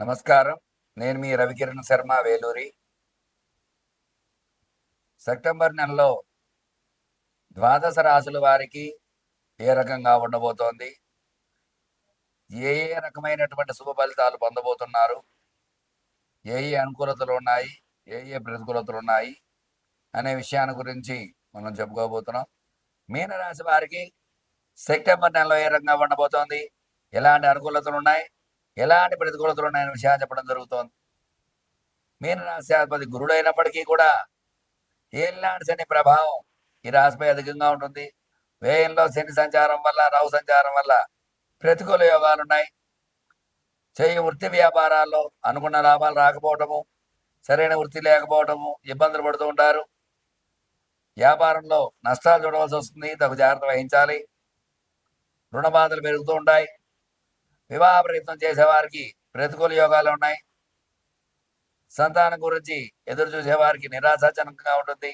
నమస్కారం. నేను మీ రవికిరణ్ శర్మ వేలూరి. సెప్టెంబర్ నెలలో ద్వాదశ రాశుల వారికి ఏ రకంగా ఉండబోతోంది? ఏ ఏ రకమైనటువంటి శుభ ఫలితాలు పొందబోతున్నారు? ఏ ఏ అనుకూలతలు ఉన్నాయి? ఏ ఏ ప్రతికూలతలు ఉన్నాయి? అనే విషయాన్ని గురించి మనం చెప్పుకోబోతున్నాం. మీనరాశి వారికి సెప్టెంబర్ నెలలో ఏ రకంగా ఉండబోతోంది? ఎలాంటి అనుకూలతలు ఉన్నాయి? ఎలాంటి ప్రతికూలతలు ఉన్నాయనే విషయాన్ని చెప్పడం జరుగుతోంది. మీనరాశి గురుడు అయినప్పటికీ కూడా ఏలినాటి శని ప్రభావం ఈ రాశిపై అధికంగా ఉంటుంది. వ్యయంలో శని సంచారం వల్ల రావు సంచారం వల్ల ప్రతికూల యోగాలు ఉన్నాయి చేయి వృత్తి వ్యాపారాల్లో అనుకున్న లాభాలు రాకపోవటము సరైన వృత్తి లేకపోవటము ఇబ్బందులు పడుతూ ఉంటారు. వ్యాపారంలో నష్టాలు చూడవలసి వస్తుంది. తగు జాగ్రత్త వహించాలి. రుణ బాధలు పెరుగుతూ ఉంటాయి. వివాహ ప్రయత్నం చేసేవారికి ప్రతికూల యోగాలు ఉన్నాయి. సంతానం గురించి ఎదురు చూసేవారికి నిరాశాజనకంగా ఉంటుంది.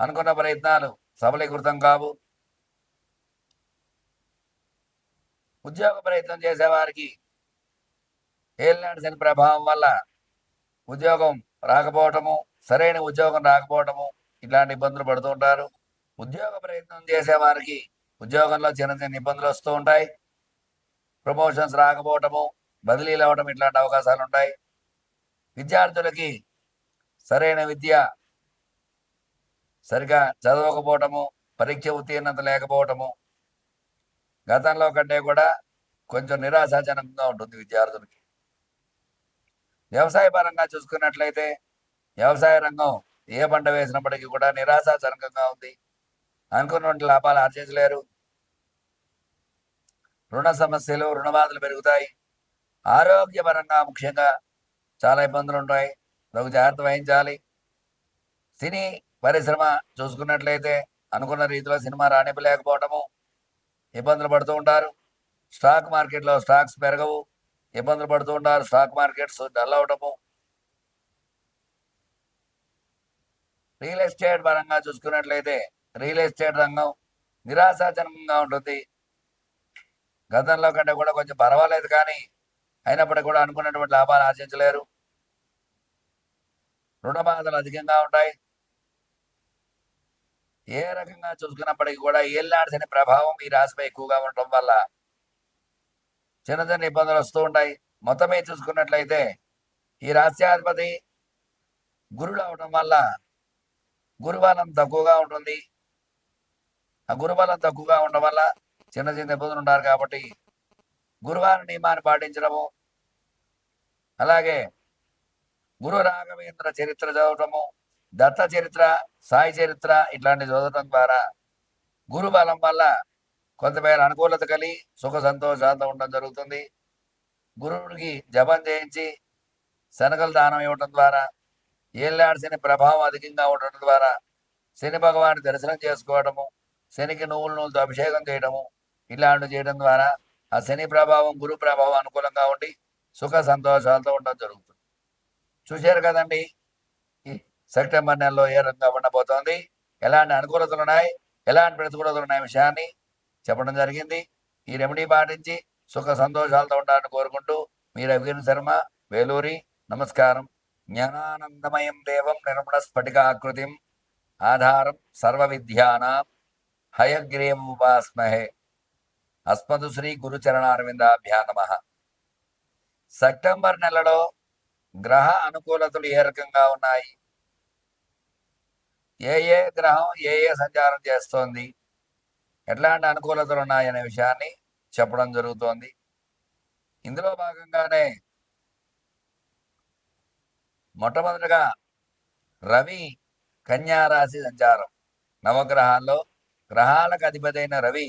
అనుకున్న ప్రయత్నాలు సఫలీకృతం కావు. ఉద్యోగ ప్రయత్నం చేసేవారికి ఏలినాటి శని ప్రభావం వల్ల ఉద్యోగం రాకపోవటము సరైన ఉద్యోగం రాకపోవటము ఇట్లాంటి ఇబ్బందులు పడుతూ ఉంటారు. ఉద్యోగ ప్రయత్నం చేసేవారికి ఉద్యోగంలో చిన్న చిన్న ఇబ్బందులు వస్తూ ఉంటాయి. ప్రమోషన్స్ రాకపోవటము బదిలీలు అవ్వటం ఇట్లాంటి అవకాశాలు ఉంటాయి విద్యార్థులకి సరైన విద్య సరిగా చదవకపోవటము పరీక్ష ఉత్తీర్ణత లేకపోవటము గతంలో కంటే కూడా కొంచెం నిరాశాజనకంగా ఉంటుంది విద్యార్థులకి. వ్యవసాయ పరంగా చూసుకున్నట్లయితే వ్యవసాయ రంగం ఏ పంట వేసినప్పటికీ కూడా నిరాశాజనకంగా ఉంది. అనుకున్నటువంటి లాభాలు ఆర్జించలేరు. రుణ సమస్యలు రుణబాధలు పెరుగుతాయి. ఆరోగ్యపరంగా ముఖ్యంగా చాలా ఇబ్బందులు ఉంటాయి. తగు జాగ్రత్త వహించాలి. సినీ పరిశ్రమ చూసుకున్నట్లయితే అనుకున్న రీతిలో సినిమా రాణింపలేకపోవటము ఇబ్బందులు పడుతూ ఉంటారు. స్టాక్ మార్కెట్లో స్టాక్స్ పెరగవు. ఇబ్బందులు పడుతూ ఉంటారు. స్టాక్ మార్కెట్స్ డల్ అవటము. రియల్ ఎస్టేట్ పరంగా చూసుకున్నట్లయితే రియల్ ఎస్టేట్ రంగం నిరాశాజనకంగా ఉంటుంది. గతంలో కంటే కూడా కొంచెం పర్వాలేదు కానీ అయినప్పటికీ కూడా అనుకున్నటువంటి లాభాలు ఆశించలేరు. రుణ బాధలు అధికంగా ఉంటాయి. ఏ రకంగా చూసుకున్నప్పటికీ కూడా ఏళ్ళాడిసిన ప్రభావం ఈ రాశిపై ఎక్కువగా ఉండటం వల్ల చిన్న చిన్న ఇబ్బందులు వస్తూ ఉంటాయి. మొత్తమే చూసుకున్నట్లయితే ఈ రాశ్యాధిపతి గురుడు అవడం వల్ల గురుబలం తక్కువగా ఉంటుంది. ఆ గురుబలం తక్కువగా ఉండడం వల్ల చిన్న చిన్న ఇబ్బందులు ఉన్నారు కాబట్టి గురువారి నియమాన్ని పాటించడము అలాగే గురు రాఘవేంద్ర చరిత్ర చదవటము దత్త చరిత్ర సాయి చరిత్ర ఇట్లాంటి చదవటం ద్వారా గురు బలం వల్ల కొంతమేర అనుకూలత కలిగి సుఖ సంతోషాలతో ఉండడం జరుగుతుంది. గురువుడికి జపం చేయించి శనగలు దానం ఇవ్వటం ద్వారా ఏళ్ళాడు శని ప్రభావం అధికంగా ఉండటం ద్వారా శని భగవాన్ని దర్శనం చేసుకోవడము శనికి నువ్వుల నూలుతో అభిషేకం చేయడము ఇలాంటి చేయడం ద్వారా ఆ శని ప్రభావం గురు ప్రభావం అనుకూలంగా ఉండి సుఖ సంతోషాలతో ఉండడం జరుగుతుంది. చూశారు కదండి? ఈ సెప్టెంబర్ నెలలో ఏ రంగా ఉండబోతోంది? ఎలాంటి అనుకూలతలు ఉన్నాయి? ఎలాంటి ప్రతికూలతలు ఉన్నాయి విషయాన్ని చెప్పడం జరిగింది. ఈ రెమెడీ పాటించి సుఖ సంతోషాలతో ఉండాలని కోరుకుంటూ మీ రవికిరణ్ శర్మ వేలూరి నమస్కారం. జ్ఞానానందమయం దేవం నిర్మణ స్ఫటికాకృతిం. ఆధారం సర్వ విద్యానాం హయగ్రీవం ఉపాస్మహే. అస్మదు శ్రీ గురుచరణారవిందాభ్యా నమ. సెప్టెంబర్ నెలలో గ్రహ అనుకూలతలు ఏ రకంగా ఉన్నాయి? ఏ ఏ గ్రహం ఏ ఏ సంచారం చేస్తోంది? ఎట్లాంటి అనుకూలతలు ఉన్నాయనే విషయాన్ని చెప్పడం జరుగుతోంది. ఇందులో భాగంగానే మొట్టమొదటిగా రవి కన్యా రాశి సంచారం. నవగ్రహాల్లో గ్రహాలకు అధిపతైన రవి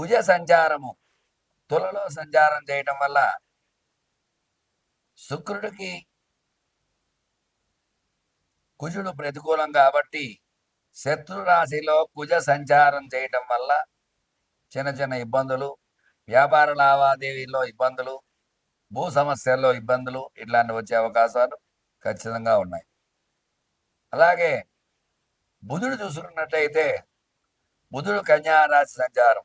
కుజ సంచారము తులలో సంచారం చేయటం వల్ల శుక్రుడికి కుజుడు ప్రతికూలం కాబట్టి శత్రు రాశిలో కుజ సంచారం చేయటం వల్ల చిన్న చిన్న ఇబ్బందులు వ్యాపార లావాదేవీల్లో ఇబ్బందులు భూ సమస్యల్లో ఇబ్బందులు ఇట్లాంటివి వచ్చే అవకాశాలు ఖచ్చితంగా ఉన్నాయి. అలాగే బుధుడు చూసుకున్నట్టయితే బుధుడు కన్యారాశి సంచారం.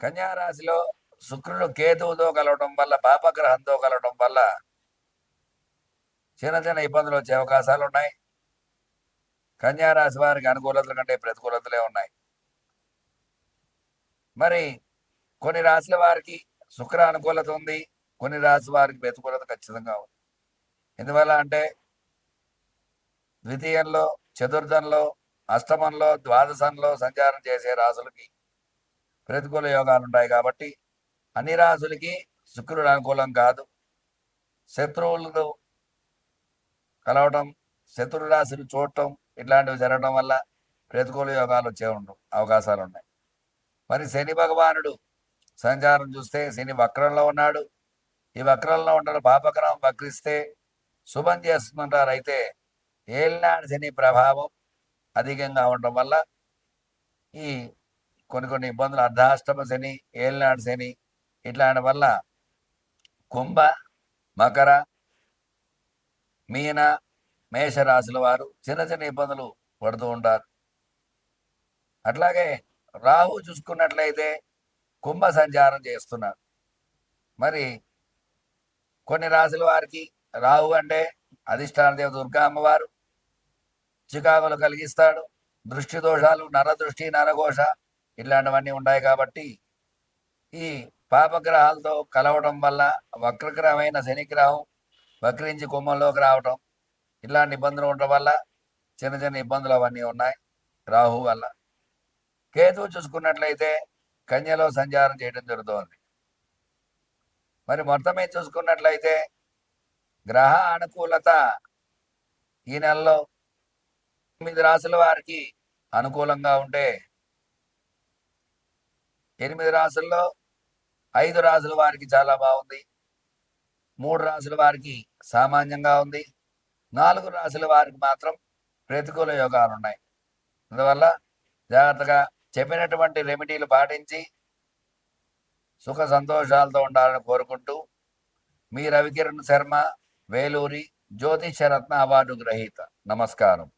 కన్యారాశిలో శుక్రుడు కేతువుతో కలవడం వల్ల పాపగ్రహంతో కలవటం వల్ల చిన్న చిన్న ఇబ్బందులు వచ్చే అవకాశాలు ఉన్నాయి. కన్యారాశి వారికి అనుకూలతల కంటే ప్రతికూలతలే ఉన్నాయి. మరి కొన్ని రాశుల వారికి శుక్ర అనుకూలత ఉంది కొన్ని రాశి వారికి ప్రతికూలత ఖచ్చితంగా ఉంది. ఎందువల్ల అంటే ద్వితీయంలో చతుర్థంలో అష్టమంలో ద్వాదశంలో సంచారం చేసే రాసులకి ప్రతికూల యోగాలు ఉంటాయి కాబట్టి అన్ని రాసులకి శుక్రుడు అనుకూలం కాదు. శత్రువులు కలవటం శత్రు రాశిని చూడటం ఇట్లాంటివి జరగడం వల్ల ప్రతికూల యోగాలు వచ్చే ఉండు అవకాశాలు ఉన్నాయి. మరి శని భగవానుడు సంచారం చూస్తే శని వక్రంలో ఉన్నాడు. ఈ వక్రంలో ఉండడం పాపగ్రహం వక్రిస్తే శుభం చేస్తుంటారు. అయితే ఏలినాడు శని ప్రభావం అధికంగా ఉండడం వల్ల ఈ కొన్ని కొన్ని ఇబ్బందులు అర్ధాష్టమ శని ఏలినాడు శని ఇట్లాంటి వల్ల కుంభ మకర మీన మేషరాశుల వారు చిన్న చిన్న ఇబ్బందులు పడుతూ ఉంటారు. అట్లాగే రాహు చూసుకున్నట్లయితే కుంభ సంచారం చేస్తున్నారు. మరి కొన్ని రాశుల వారికి రాహు అంటే అధిష్టాన దేవ దుర్గా అమ్మవారు చికాకులు కలిగిస్తాడు. దృష్టి దోషాలు నరదృష్టి నరఘోష ఇలాంటివన్నీ ఉన్నాయి కాబట్టి ఈ పాపగ్రహాలతో కలవడం వల్ల వక్రగ్రహమైన శనిగ్రహం వక్రించి కుంభంలోకి రావటం ఇలాంటి ఇబ్బందులు ఉండడం వల్ల చిన్న చిన్న ఇబ్బందులు అవన్నీ ఉన్నాయి రాహు వల్ల. కేతువు చూసుకున్నట్లయితే కన్యలో సంచారం చేయడం జరుగుతోంది. మరి మొత్తమే చూసుకున్నట్లయితే గ్రహ అనుకూలత ఈ నెలలో తొమ్మిది రాసుల వారికి అనుకూలంగా ఉంటే ఎనిమిది రాసుల్లో ఐదు రాసుల వారికి చాలా బాగుంది. మూడు రాసుల వారికి సామాన్యంగా ఉంది. నాలుగు రాసుల వారికి మాత్రం ప్రతికూల యోగాలు ఉన్నాయి అందువల్ల జాగ్రత్తగా చెప్పినటువంటి రెమెడీలు పాటించి సుఖ సంతోషాలతో ఉండాలని కోరుకుంటూ మీ రవికిరణ్ శర్మ వేలూరి జ్యోతిషరత్న అవార్డు గ్రహీత. నమస్కారం.